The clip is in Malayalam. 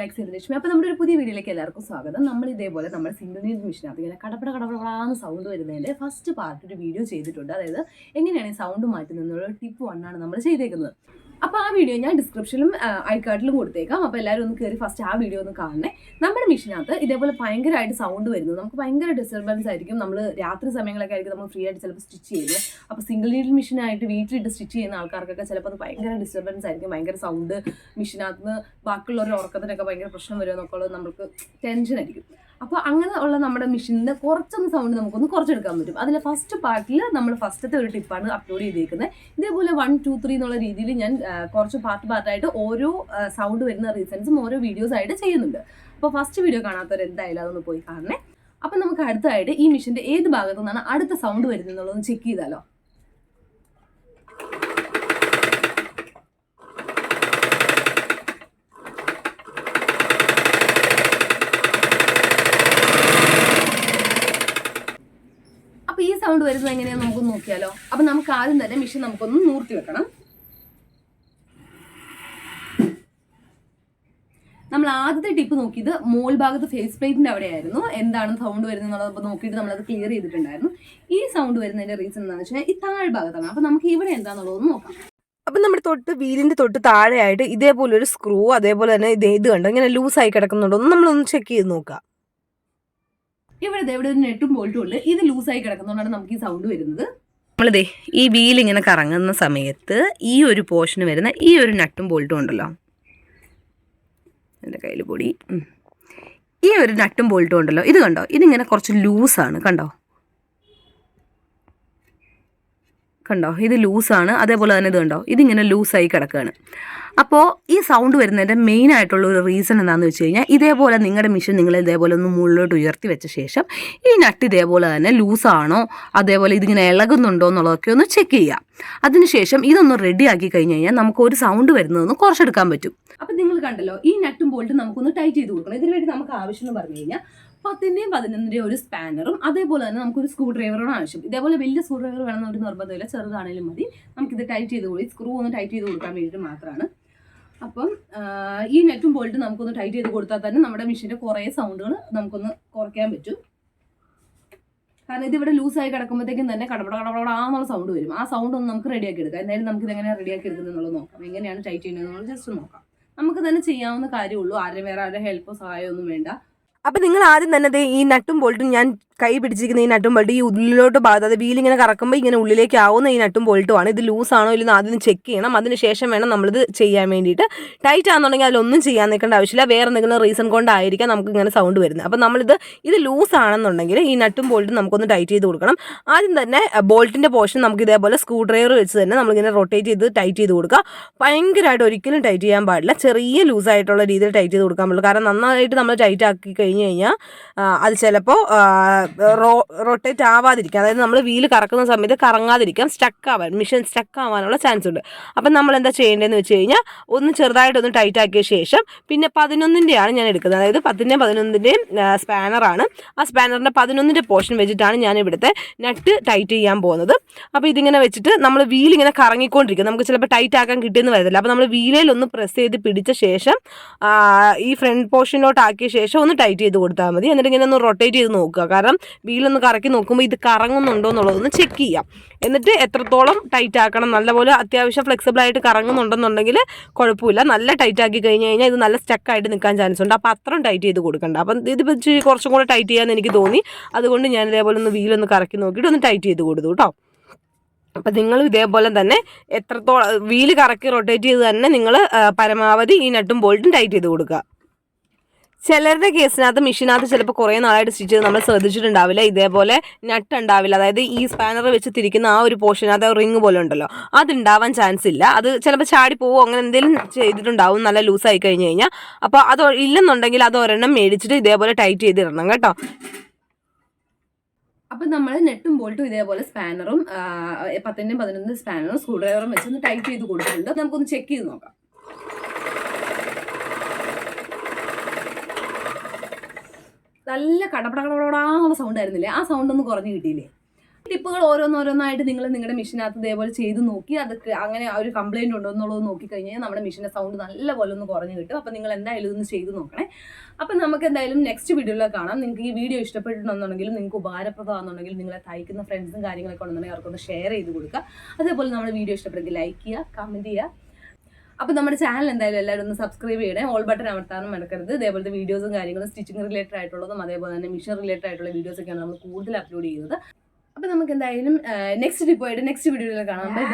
ലൈക്ക് ലക്ഷ്മി അപ്പോൾ നമ്മുടെ ഒരു പുതിയ വീഡിയോയിലേക്ക് എല്ലാവർക്കും സ്വാഗതം. നമ്മൾ ഇതേപോലെ നമ്മൾ സിംഗിൾ മിഷൻ മിഷനകത്ത് ഇങ്ങനെ കടപ്പട കടപടാന്ന് സൗണ്ട് വരുന്നതിന്റെ ഫസ്റ്റ് പാർട്ട് ഒരു വീഡിയോ ചെയ്തിട്ടുണ്ട്. അതായത് എങ്ങനെയാണ് ഈ സൗണ്ട് മാറ്റുന്നതെന്നുള്ള ടിപ്പ് വണ്ണാണ് നമ്മൾ ചെയ്തേക്കുന്നത്. അപ്പോൾ ആ വീഡിയോ ഞാൻ ഡിസ്ക്രിപ്ഷനിലും ഐക്കാർട്ടിലും കൊടുത്തേക്കാം. അപ്പോൾ എല്ലാവരും ഒന്ന് കയറി ഫസ്റ്റ് ആ വീഡിയോ ഒന്ന് കാണണേ. നമ്മുടെ മിഷനകത്ത് ഇതേപോലെ ഭയങ്കരമായിട്ട് സൗണ്ട് വരുന്നത്. നമുക്ക് ഭയങ്കര ഡിസ്റ്റർബൻസ് ആയിരിക്കും. നമ്മൾ രാത്രി സമയങ്ങളൊക്കെ ആയിരിക്കും നമ്മൾ ഫ്രീ ആയിട്ട് ചിലപ്പോൾ സ്റ്റിച്ച് ചെയ്യുന്നത്. അപ്പോൾ സിംഗിൾ നീഡിൽ മെഷീനായിട്ട് വീട്ടിലിട്ട് സ്റ്റിച്ച് ചെയ്യുന്ന ആൾക്കാർക്കൊക്കെ ചിലപ്പോൾ അത് ഭയങ്കര ഡിസ്റ്റർബൻസ് ആയിരിക്കും. ഭയങ്കര സൗണ്ട് മെഷീനകത്ത് നിന്ന് ബാക്കിയുള്ളവരുടെ ഉറക്കത്തിനൊക്കെ ഭയങ്കര പ്രശ്നം വരുമോ എന്നൊക്കെ ഉള്ളത് നമുക്ക് ടെൻഷൻ ആയിരിക്കും. അപ്പോൾ അങ്ങനെ ഉള്ള നമ്മുടെ മെഷീനിന് കുറച്ചൊന്ന് സൗണ്ട് നമുക്കൊന്ന് കുറച്ചെടുക്കാൻ പറ്റും. അതിൽ ഫസ്റ്റ് പാർട്ടിൽ നമ്മൾ ഫസ്റ്റത്തെ ഒരു ടിപ്പാണ് അപ്ലോഡ് ചെയ്തേക്കുന്നത് ഇതേപോലെ വൺ ടു ത്രീ എന്നുള്ള രീതിയിൽ ഞാൻ കുറച്ച് പാർട്ട് പാർട്ടായിട്ട് ഓരോ സൗണ്ട് വരുന്ന റീസൺസും ഓരോ വീഡിയോസ് ആയിട്ട് ചെയ്യുന്നുണ്ട്. അപ്പോൾ ഫസ്റ്റ് വീഡിയോ കാണാത്തവർ എന്തായാലും അതൊന്ന് പോയി കാണണേ. അപ്പം നമുക്ക് അടുത്തതായിട്ട് ഈ മെഷീന്റെ ഏത് ഭാഗത്തു നിന്നാണ് അടുത്ത സൗണ്ട് വരുന്നത് എന്നുള്ളതൊന്ന് ചെക്ക് ചെയ്താലോ അപ്പൊ ഈ സൗണ്ട് വരുന്നത് എങ്ങനെയാണെന്ന് നമുക്ക് നോക്കിയാലോ. അപ്പൊ നമുക്ക് ആദ്യം തന്നെ മിഷൻ നമുക്കൊന്ന് നൂർത്തി വെക്കണം. നമ്മൾ ആദ്യത്തെ ടിപ്പ് നോക്കിയത് മോൾ ഭാഗത്ത് ഫേസ് പ്ലേറ്റിന്റെ അവിടെയായിരുന്നു. എന്താണ് സൗണ്ട് വരുന്നത് അപ്പോൾ നോക്കിയിട്ട് നമ്മളത് ക്ലിയർ ചെയ്തിട്ടുണ്ടായിരുന്നു. ഈ സൗണ്ട് വരുന്നതിന്റെ റീസൺ എന്താണെന്ന് വെച്ചാൽ ഈ താഴ്ഭാഗത്താണ് അപ്പൊ നമുക്ക് ഇവിടെ എന്താണെന്നുള്ളത് നോക്കാം. അപ്പം നമ്മുടെ തൊട്ട് വീലിന്റെ തൊട്ട് താഴെയായിട്ട് ഇതേപോലെ ഒരു സ്ക്രൂ അതേപോലെ തന്നെ ഇത് ഇത് കണ്ടോ? ഇങ്ങനെ ലൂസായി കിടക്കുന്നുണ്ടോ? എന്ന് നമ്മളൊന്ന് ചെക്ക് ചെയ്ത് നോക്കാം. ഇവിടെ ഇവിടെ ഒരു നെട്ടും ബോൾട്ടും ഉണ്ട്. ഇത് ലൂസായി കിടക്കുന്നതുകൊണ്ടാണ് നമുക്ക് ഈ സൗണ്ട് വരുന്നത്. നമ്മളിതേ ഈ വീൽ ഇങ്ങനെ കറങ്ങുന്ന സമയത്ത് ഈ ഒരു പോർഷന് വരുന്ന ഈ ഒരു നട്ടും ബോൾട്ടും ഉണ്ടല്ലോ. എന്റെ കയ്യിൽ പൊടി. ഈ ഒരു നട്ടും ബോൾട്ടും ഉണ്ടല്ലോ. ഇത് കണ്ടോ? ഇതിങ്ങനെ കുറച്ച് ലൂസാണ് കണ്ടോ? കണ്ടോ? ഇത് ലൂസാണ്. അതേപോലെ തന്നെ ഇത് കണ്ടോ? ഇതിങ്ങനെ ലൂസായി കിടക്കുകയാണ് അപ്പോൾ ഈ സൗണ്ട് വരുന്നതിന്റെ മെയിൻ ആയിട്ടുള്ള ഒരു റീസൺ എന്താണെന്ന് വെച്ച് കഴിഞ്ഞാൽ ഇതേപോലെ നിങ്ങളുടെ മിഷൻ നിങ്ങൾ ഇതേപോലെ ഒന്ന് മുകളിലോട്ട് ഉയർത്തി വെച്ച ശേഷം ഈ നട്ട് ഇതേപോലെ തന്നെ ലൂസാണോ അതേപോലെ ഇതിങ്ങനെ ഇളകുന്നുണ്ടോ എന്നുള്ളതൊക്കെ ഒന്ന് ചെക്ക് ചെയ്യാം. അതിനുശേഷം ഇതൊന്ന് റെഡി ആക്കി കഴിഞ്ഞ് കഴിഞ്ഞാൽ നമുക്ക് ഒരു സൗണ്ട് വരുന്നതൊന്ന് കുറച്ചെടുക്കാൻ പറ്റും. അപ്പം നിങ്ങൾ കണ്ടല്ലോ ഈ നട്ടും ബോൾട്ടും നമുക്കൊന്ന് ടൈറ്റ് ചെയ്ത് കൊടുക്കണം. ഇതിനു വേണ്ടി നമുക്ക് ആവശ്യം എന്ന് പറഞ്ഞു കഴിഞ്ഞാൽ പത്തിന്റെയും പതിനൊന്നിന്റെയും ഒരു സ്പാനറും അതേപോലെ തന്നെ നമുക്കൊരു സ്ക്രൂ ഡ്രൈവറും ആവശ്യം ഇതേപോലെ വലിയ സ്ക്രൂ ഡ്രൈവർ വേണമെന്ന് ഒരു നിർബന്ധമില്ല. ചെറുതാണെങ്കിലും മതി. നമുക്കിത് ടൈറ്റ് ചെയ്ത് കൊടുക്കും സ്ക്രൂ ഒന്ന് ടൈറ്റ് ചെയ്ത് കൊടുക്കാൻ വേണ്ടിയിട്ട് മാത്രമാണ്. അപ്പം ഈ നെറ്റും ബോൾട്ടും നമുക്കൊന്ന് ടൈറ്റ് ചെയ്ത് കൊടുത്താൽ തന്നെ നമ്മുടെ മെഷീന്റെ കുറേ സൗണ്ടുകൾ നമുക്കൊന്ന് കുറയ്ക്കാൻ പറ്റും. കാരണം ഇതിവിടെ ലൂസായി കിടക്കുമ്പോഴത്തേക്കും തന്നെ കടപട എന്നുള്ള സൗണ്ട് വരും. ആ സൗണ്ട് ഒന്ന് നമുക്ക് റെഡിയാക്കി എടുക്കാം. എന്തായാലും നമുക്ക് ഇതെങ്ങനെ റെഡിയാക്കി എടുക്കുന്നത് എന്നുള്ളത് നോക്കാം. എങ്ങനെയാണ് ടൈറ്റ് ചെയ്യുന്നത് ജസ്റ്റ് നോക്കാം. നമുക്ക് തന്നെ ചെയ്യാവുന്ന കാര്യമുള്ളൂ ആരും വേറെ ആരുടെ ഹെൽപ്പോ സഹായമോ ഒന്നും വേണ്ട. അപ്പം നിങ്ങൾ ആദ്യം തന്നെ ഈ നട്ടും ബോൾട്ടും ഞാൻ കൈ പിടിച്ചിരിക്കുന്ന ഈ നട്ടും ബോൾട്ട് ഈ ഉള്ളിലോട്ട് ഭാഗത്ത് വീൽ ഇങ്ങനെ കറക്കുമ്പോൾ ഇങ്ങനെ ഉള്ളിലേക്ക് ആവുന്ന ഈ നട്ടും ബോൾട്ടും ആണ് ഇത് ലൂസാണോ ഇല്ലെന്ന് ആദ്യം ചെക്ക് ചെയ്യണം. അതിന് ശേഷം വേണം നമ്മളിത് ചെയ്യാൻ വേണ്ടിയിട്ട്. ടൈറ്റ് ആണെന്നുണ്ടെങ്കിൽ അതിലൊന്നും ചെയ്യാൻ നിൽക്കേണ്ട ആവശ്യമില്ല. വേറെ എന്തെങ്കിലും റീസൺ കൊണ്ടായിരിക്കാം നമുക്ക് ഇങ്ങനെ സൗണ്ട് വരുന്നത്. അപ്പം നമ്മളിത് ഇത് ലൂസ് ആണെന്നുണ്ടെങ്കിൽ ഈ നട്ടും ബോൾട്ടും നമുക്കൊന്ന് ടൈറ്റ് ചെയ്ത് കൊടുക്കണം. ആദ്യം തന്നെ ബോൾട്ടിന്റെ പോർഷൻ നമുക്ക് ഇതേപോലെ സ്ക്രൂ ഡ്രൈവർ വെച്ച് തന്നെ നമ്മളിങ്ങനെ റൊട്ടേറ്റ് ചെയ്ത് ടൈറ്റ് ചെയ്ത് കൊടുക്കുക. ഭയങ്കരമായിട്ട് ഒരിക്കലും ടൈറ്റ് ചെയ്യാൻ പാടില്ല. ചെറിയ ലൂസായിട്ടുള്ള രീതിയിൽ ടൈറ്റ് ചെയ്ത് കൊടുക്കാൻ പറ്റുള്ളൂ കാരണം നന്നായിട്ട് നമ്മൾ ടൈറ്റ് ആക്കി കഴിഞ്ഞ് കഴിഞ്ഞാൽ അത് ചിലപ്പോൾ റോ റൊട്ടേറ്റ് ആവാതിരിക്കാം. അതായത് നമ്മൾ വീൽ കറക്കുന്ന സമയത്ത് കറങ്ങാതിരിക്കാം. സ്റ്റക്ക് ആവാൻ മിഷൻ സ്റ്റക്ക് ആവാനുള്ള ചാൻസ് ഉണ്ട്. അപ്പം നമ്മൾ എന്താ ചെയ്യേണ്ടതെന്ന് വെച്ച് കഴിഞ്ഞാൽ ഒന്ന് ചെറുതായിട്ടൊന്ന് ടൈറ്റ് ആക്കിയ ശേഷം പിന്നെ പതിനൊന്നിന്റെയാണ് ഞാൻ എടുക്കുന്നത്. അതായത് പത്തിന്റെയും പതിനൊന്നിന്റെയും സ്പാനറാണ് ആ സ്പാനറിന്റെ പതിനൊന്നിന്റെ പോർഷൻ വെച്ചിട്ടാണ് ഞാൻ ഇവിടുത്തെ നട്ട് ടൈറ്റ് ചെയ്യാൻ പോകുന്നത്. അപ്പോൾ ഇതിങ്ങനെ വെച്ചിട്ട് നമ്മൾ വീൽ ഇങ്ങനെ കറങ്ങിക്കൊണ്ടിരിക്കും. നമുക്ക് ചിലപ്പോൾ ടൈറ്റ് ആക്കാൻ കിട്ടിയെന്ന് വരത്തില്ല. അപ്പോൾ നമ്മൾ വീലയിൽ ഒന്ന് പ്രസ് ചെയ്ത് പിടിച്ച ശേഷം ഈ ഫ്രണ്ട് പോർഷനിലോട്ട് ആക്കിയ ശേഷം ഒന്ന് ടൈറ്റ് ചെയ്ത് കൊടുത്താൽ മതി. എന്നിട്ട് ഇങ്ങനെ ഒന്ന് റൊട്ടേറ്റ് ചെയ്ത് നോക്കുക. കാരണം വീലൊന്ന് കറക്കി നോക്കുമ്പോൾ ഇത് കറങ്ങുന്നുണ്ടോ എന്നുള്ളതൊന്ന് ചെക്ക് ചെയ്യാം. എന്നിട്ട് എത്രത്തോളം ടൈറ്റ് ആക്കണം. നല്ലപോലെ അത്യാവശ്യം ഫ്ലെക്സിബിൾ ആയിട്ട് കറങ്ങുന്നുണ്ടെന്നുണ്ടെങ്കിൽ കുഴപ്പമില്ല. നല്ല ടൈറ്റ് ആക്കി കഴിഞ്ഞ് കഴിഞ്ഞാൽ ഇത് നല്ല സ്റ്റക്കായിട്ട് നിൽക്കാൻ ചാൻസ് ഉണ്ട്. അപ്പോൾ അത്രയും ടൈറ്റ് ചെയ്ത് കൊടുക്കണ്ട. അപ്പം ഇതിപ്പോൾ കുറച്ചും കൂടെ ടൈറ്റ് ചെയ്യാമെന്ന് എനിക്ക് തോന്നി. അതുകൊണ്ട് ഞാൻ ഇതേപോലെ ഒന്ന് വീലൊന്ന് കറക്കി നോക്കിയിട്ട് ഒന്ന് ടൈറ്റ് ചെയ്ത് കൊടുത്തു കേട്ടോ. അപ്പം നിങ്ങൾ ഇതേപോലെ തന്നെ എത്രത്തോളം വീൽ കറക്കി റൊട്ടേറ്റ് ചെയ്ത് തന്നെ നിങ്ങൾ പരമാവധി ഈ നട്ടും ബോൾട്ടും ടൈറ്റ് ചെയ്ത് കൊടുക്കുക. ചിലരുടെ കേസിനകത്ത് മെഷീനകത്ത് ചിലപ്പോൾ കുറേ നാളായിട്ട് സ്റ്റിച്ച് ചെയ്ത് നമ്മൾ ശ്രദ്ധിച്ചിട്ടുണ്ടാവില്ല. ഇതേപോലെ നട്ട് ഉണ്ടാവില്ല. അതായത് ഈ സ്പാനർ വെച്ച് തിരിക്കുന്ന ആ ഒരു പോർഷനകത്ത് റിങ് പോലെ ഉണ്ടല്ലോ. അതുണ്ടാവാൻ ചാൻസ് ഇല്ല. അത് ചിലപ്പോൾ ചാടി പോവോ അങ്ങനെ എന്തെങ്കിലും ചെയ്തിട്ടുണ്ടാവും. നല്ല ലൂസായി കഴിഞ്ഞ് കഴിഞ്ഞാൽ അപ്പോൾ അത് ഇല്ലെന്നുണ്ടെങ്കിൽ അത് ഒരെണ്ണം മേടിച്ചിട്ട് ഇതേപോലെ ടൈറ്റ് ചെയ്തിടണം കേട്ടോ. അപ്പം നമ്മൾ നെട്ടും ബോൾട്ടും ഇതേപോലെ സ്പാനറും പത്തിന്റെയും പതിനൊന്ന് സ്പാനറും സ്ക്രൂ ഡ്രൈവറും വെച്ചൊന്ന് ടൈറ്റ് ചെയ്ത് കൊടുത്തിട്ടുണ്ട്. നമുക്കൊന്ന് ചെക്ക് ചെയ്ത് നോക്കാം. നല്ല കടപട കടപടാന്നുള്ള സൗണ്ട് ആയിരുന്നില്ലേ? ആ സൗണ്ട് ഒന്ന് കുറഞ്ഞു കിട്ടിയില്ലേ? ടിപ്പുകൾ ഓരോന്നോരോന്നായിട്ട് നിങ്ങൾ നിങ്ങളുടെ മെഷീനകത്ത് ഇതേപോലെ ചെയ്ത് നോക്കി അതൊക്കെ അങ്ങനെ ഒരു കംപ്ലൈന്റ് ഉണ്ടോ എന്നുള്ളത് നോക്കി കഴിഞ്ഞാൽ നമ്മുടെ മെഷീന്റെ സൗണ്ട് നല്ലപോലെ ഒന്ന് കുറഞ്ഞു കിട്ടും. അപ്പം നിങ്ങൾ എന്തായാലും ഇതൊന്ന് ചെയ്ത് നോക്കണേ. അപ്പം നമുക്ക് എന്തായാലും നെക്സ്റ്റ് വീഡിയോയിൽ കാണാം. നിങ്ങൾക്ക് ഈ വീഡിയോ ഇഷ്ടപ്പെട്ടിട്ടുണ്ടെന്നുണ്ടെങ്കിൽ നിങ്ങൾക്ക് ഉപകാരപ്രദമാണെന്നുണ്ടെങ്കിൽ നിങ്ങളെ തയ്ക്കുന്ന ഫ്രണ്ട്സും കാര്യങ്ങളൊക്കെ ഉണ്ടെന്നുണ്ടെങ്കിൽ അവർക്കൊന്ന് ഷെയർ ചെയ്ത് കൊടുക്കുക. അതേപോലെ നമ്മുടെ വീഡിയോ ഇഷ്ടപ്പെടുമെങ്കിൽ ലൈക്ക് ചെയ്യുക കമന്റ് ചെയ്യുക. അപ്പോൾ നമ്മുടെ ചാനൽ എന്തായാലും എല്ലാവരും ഒന്ന് സബ്സ്ക്രൈബ് ചെയ്യണേ. ഓൾ ബട്ടൺ അമർത്താനും മറക്കരുത്. ഇതേപോലത്തെ വീഡിയോസും കാര്യങ്ങളും സ്റ്റിച്ചിങ് റിലേറ്റഡ് ആയിട്ടുള്ളതും അതേപോലെ തന്നെ മിഷൻ റിലേറ്റഡ് ആയിട്ടുള്ള വീഡിയോസ് വീഡിയോസൊക്കെയാണ് നമ്മൾ കൂടുതൽ അപ്ലോഡ് ചെയ്യുന്നത്. അപ്പോൾ നമുക്ക് എന്തായാലും നെക്സ്റ്റ് ടിപ്പായിട്ട് നെക്സ്റ്റ് വീഡിയോയിൽ കാണാം. ബൈ